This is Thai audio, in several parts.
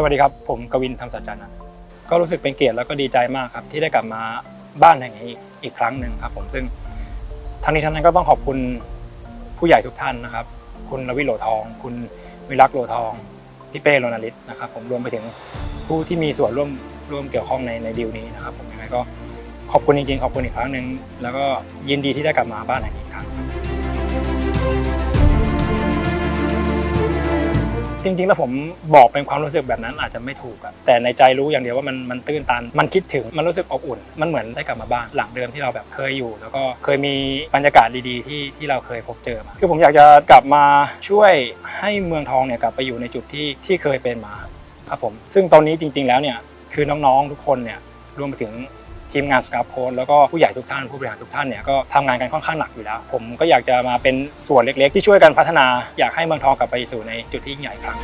สวัสดีครับ ผมกวินธรรมสัจจานะก็รู้สึกเป็นเกียรติแล้วก็ดีใจมากครับ ที่ได้กลับมาบ้านแห่งนี้อีกครั้งหนึ่งครับ ผมซึ่งทั้งนี้ทั้งนั้นก็ต้องขอบคุณผู้ใหญ่ทุกท่านนะครับ คุณรวิโลทอง คุณวิรักษ์โลทองพี่เป้โรนาลิตนะครับ ผมรวมไปถึงผู้ที่มีส่วนร่วมร่วมเกี่ยวข้องในในดีลนี้นะครับ ผมยังไงก็ขอบคุณจริงๆขอบคุณอีกครั้งหนึ่งแล้วก็ยินดีที่ได้กลับมาบ้านแห่งนี้อีกครั้ง จริงๆ แล้วผมบอกเป็นความรู้สึกแบบนั้นอาจจะไม่ถูกอะแต่ในใจรู้อย่างเดียวว่ามันมันตื้นตัน มันคิดถึงมันรู้สึกอบอุ่น มันเหมือนได้กลับมาบ้านหลังเดิมที่เราแบบเคยอยู่ แล้วก็เคยมีบรรยากาศดีๆ ที่ที่เราเคยพบเจอมาคือผมอยากจะกลับมาช่วยให้เมืองทองเนี่ยกลับไปอยู่ในจุดที่ที่เคยเป็นมาครับผมซึ่งตอนนี้จริง ๆ แล้วเนี่ยคือน้องๆทุกคนเนี่ยรวมไปถึง ทีมงานสกาโพสแล้วก็ผู้ใหญ่ทุกท่านผู้บริหารทุกท่านเนี่ยก็ทำงานกันค่อนข้างหนักอยู่แล้ว ผมก็อยากจะมาเป็นส่วนเล็กๆ ที่ช่วยกันพัฒนา อยากให้เมืองทองกลับไปสู่ในจุดที่ยิ่งใหญ่อีกครั้ง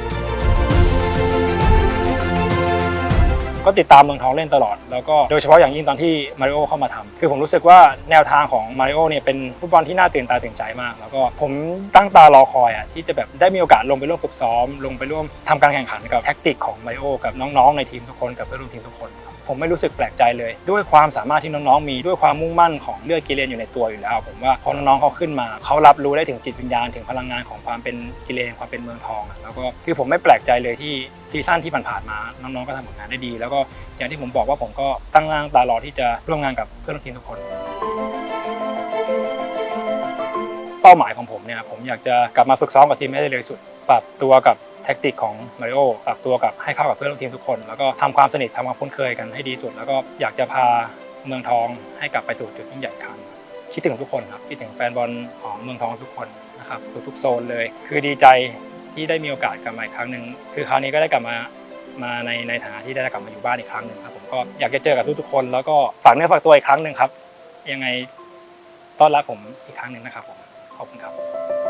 ก็ติดตามเมืองทองเล่นตลอด แล้วก็โดยเฉพาะอย่างยิ่งตอนที่มาริโอเข้ามาทำคือผมรู้สึกว่าแนวทางของมาริโอเนี่ยเป็นฟุตบอลที่น่าตื่นตาตื่นใจมาก แล้วก็ผมตั้งตารอคอยอะที่จะแบบได้มีโอกาสลงไปร่วมฝึกซ้อม ลงไปร่วมทำการแข่งขันกับแท็กติกของมาริโอกับน้องๆในทีมทุกคนกับเพื่อนร่วมทีมทุกคนผมไม่รู้สึกแปลกใจเลย ด้วยความสามารถที่น้องๆมีด้วยความมุ่งมั่นของเลือดกิเลนอยู่ในตัวอยู่แล้ว ผมว่าพอน้องๆเขาขึ้นมาเขารับรู้ได้ถึงจิตวิญญาณถึงพลังงานของความเป็นกิเลนความเป็นเมืองทองอะแล้วก็คือผมไม่แปลกใจเลยที่ ซีซั่นที่ผ่านๆมาน้องๆก็ทำผลงานได้ดี แล้วก็อย่างที่ผมบอกว่าผมก็ตั้งหน้างตารอที่จะร่วมงานกับเพื่อนร่วมทีมทุกคน เป้าหมายของผมเนี่ยผมอยากจะกลับมาฝึกซ้อมกับทีมให้ได้เร็วสุด ปรับตัวกับแท็กติกของมาริโอปรับตัวกับให้เข้ากับเพื่อนร่วมทีมทุกคน แล้วก็ทำความสนิททำความคุ้นเคยกันให้ดีสุด แล้วก็อยากจะพาเมืองทองให้กลับไปสู่จุดยิ่งใหญ่ครั้งคิดถึงทุกคนครับคิดถึงแฟนบอลของเมืองทองทุกคนนะครับทุกๆโซนเลย คือดีใจ ที่ได้มีโอกาสกลับมาอีกครั้งหนึ่งคือคราวนี้ก็ได้กลับมามาในในฐานะที่ได้กลับมาอยู่บ้านอีกครั้งหนึ่งครับผมก็อยากจะเจอกับทุกๆคน แล้วก็ฝากเนื้อฝากตัวอีกครั้งหนึ่งครับ ยังไงต้อนรับผมอีกครั้งหนึ่งนะครับผมขอบคุณครับ